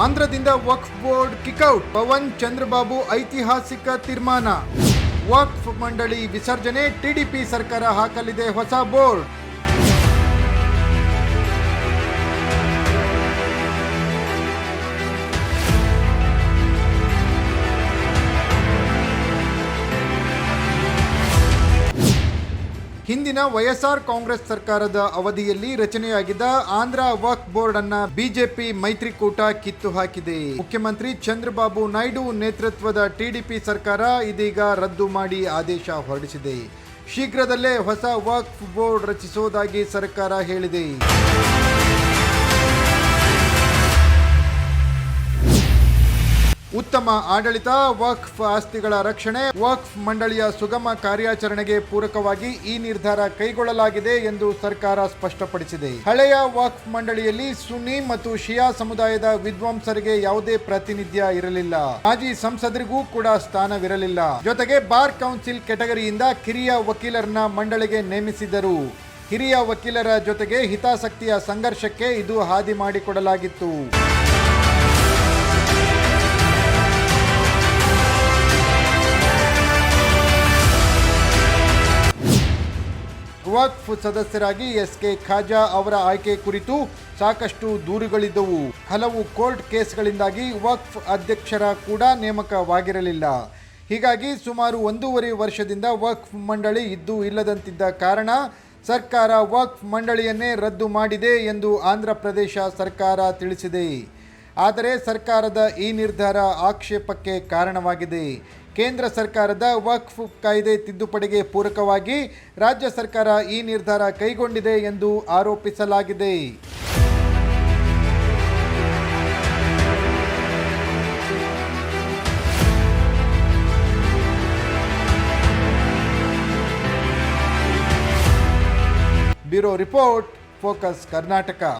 ಆಂಧ್ರದಿಂದ Waqf board kick out, Pawan Chandrababu ಐತಿಹಾಸಿಕ ತೀರ್ಮಾನ. ವಕ್ಫ್ ಮಂಡಳಿ ವಿಸರ್ಜನೆ, ಟಿಡಿಪಿ ಸರ್ಕಾರ ಹಾಕಲಿದೆ ಹೊಸ ಬೋರ್ಡ್. ಹಿಂದಿನ ವೈಎಸ್ಆರ್ ಕಾಂಗ್ರೆಸ್ ಸರ್ಕಾರದ ಅವಧಿಯಲ್ಲಿ ರಚನೆಯಾಗಿದ್ದ ಆಂಧ್ರ ವಕ್ಫ್ ಬೋರ್ಡ್ ಅನ್ನ ಬಿಜೆಪಿ ಮೈತ್ರಿಕೂಟ ಕಿತ್ತು ಹಾಕಿದೆ. ಮುಖ್ಯಮಂತ್ರಿ ಚಂದ್ರಬಾಬು ನಾಯ್ಡು ನೇತೃತ್ವದ ಟಿಡಿಪಿ ಸರ್ಕಾರ ಇದೀಗ ರದ್ದು ಮಾಡಿ ಆದೇಶ ಹೊರಡಿಸಿದೆ. ಶೀಘ್ರದಲ್ಲೇ ಹೊಸ ವಕ್ಫ್ ಬೋರ್ಡ್ ರಚಿಸುವುದಾಗಿ ಸರ್ಕಾರ ಹೇಳಿದೆ. ಉತ್ತಮ ಆಡಳಿತ, ವಕ್ಫ್ ಆಸ್ತಿಗಳ ರಕ್ಷಣೆ, ವಕ್ಫ್ ಮಂಡಳಿಯ ಸುಗಮ ಕಾರ್ಯಾಚರಣೆಗೆ ಪೂರಕವಾಗಿ ಈ ನಿರ್ಧಾರ ಕೈಗೊಳ್ಳಲಾಗಿದೆ ಎಂದು ಸರ್ಕಾರ ಸ್ಪಷ್ಟಪಡಿಸಿದೆ. ಹಳೆಯ ವಕ್ಫ್ ಮಂಡಳಿಯಲ್ಲಿ ಸುನ್ನಿ ಮತ್ತು ಶಿಯಾ ಸಮುದಾಯದ ವಿದ್ವಾಂಸರಿಗೆ ಯಾವುದೇ ಪ್ರಾತಿನಿಧ್ಯ ಇರಲಿಲ್ಲ. ಮಾಜಿ ಸಂಸದರಿಗೂ ಕೂಡ ಸ್ಥಾನವಿರಲಿಲ್ಲ. ಜೊತೆಗೆ ಬಾರ್ ಕೌನ್ಸಿಲ್ ಕೆಟಗರಿಯಿಂದ ಕಿರಿಯ ವಕೀಲರನ್ನ ಮಂಡಳಿಗೆ ನೇಮಿಸಿದರು ಹಿರಿಯ ವಕೀಲರ ಜೊತೆಗೆ ಹಿತಾಸಕ್ತಿಯ ಸಂಘರ್ಷಕ್ಕೆ ಇದು ಹಾದಿ ಮಾಡಿಕೊಡಲಾಗಿತ್ತು. ವಕ್ಫ್ ಸದಸ್ಯರಾಗಿ ಎಸ್ ಕೆ ಖಾಜಾ ಅವರ ಆಯ್ಕೆ ಕುರಿತು ಸಾಕಷ್ಟು ದೂರುಗಳಿದ್ದವು. ಹಲವು ಕೋರ್ಟ್ ಕೇಸ್ಗಳಿಂದಾಗಿ ವಕ್ಫ್ ಅಧ್ಯಕ್ಷರ ಕೂಡ ನೇಮಕವಾಗಿರಲಿಲ್ಲ. ಹೀಗಾಗಿ ಸುಮಾರು ಒಂದೂವರೆ ವರ್ಷದಿಂದ ವಕ್ಫ್ ಮಂಡಳಿ ಇದ್ದು ಇಲ್ಲದಂತಿದ್ದ ಕಾರಣ ಸರ್ಕಾರ ವಕ್ಫ್ ಮಂಡಳಿಯನ್ನೇ ರದ್ದು ಮಾಡಿದೆ ಎಂದು ಆಂಧ್ರ ಪ್ರದೇಶ ಸರ್ಕಾರ ತಿಳಿಸಿದೆ. ಆದರೆ ಸರ್ಕಾರದ ಈ ನಿರ್ಧಾರ ಆಕ್ಷೇಪಕ್ಕೆ ಕಾರಣವಾಗಿದೆ. ಕೇಂದ್ರ ಸರ್ಕಾರದ ವಕ್ಫ್ ಕಾಯ್ದೆ ತಿದ್ದುಪಡಿಗೆ ಪೂರಕವಾಗಿ ರಾಜ್ಯ ಸರ್ಕಾರ ಈ ನಿರ್ಧಾರ ಕೈಗೊಂಡಿದೆ ಎಂದು ಆರೋಪಿಸಲಾಗಿದೆ. Bureau report, focus Karnataka.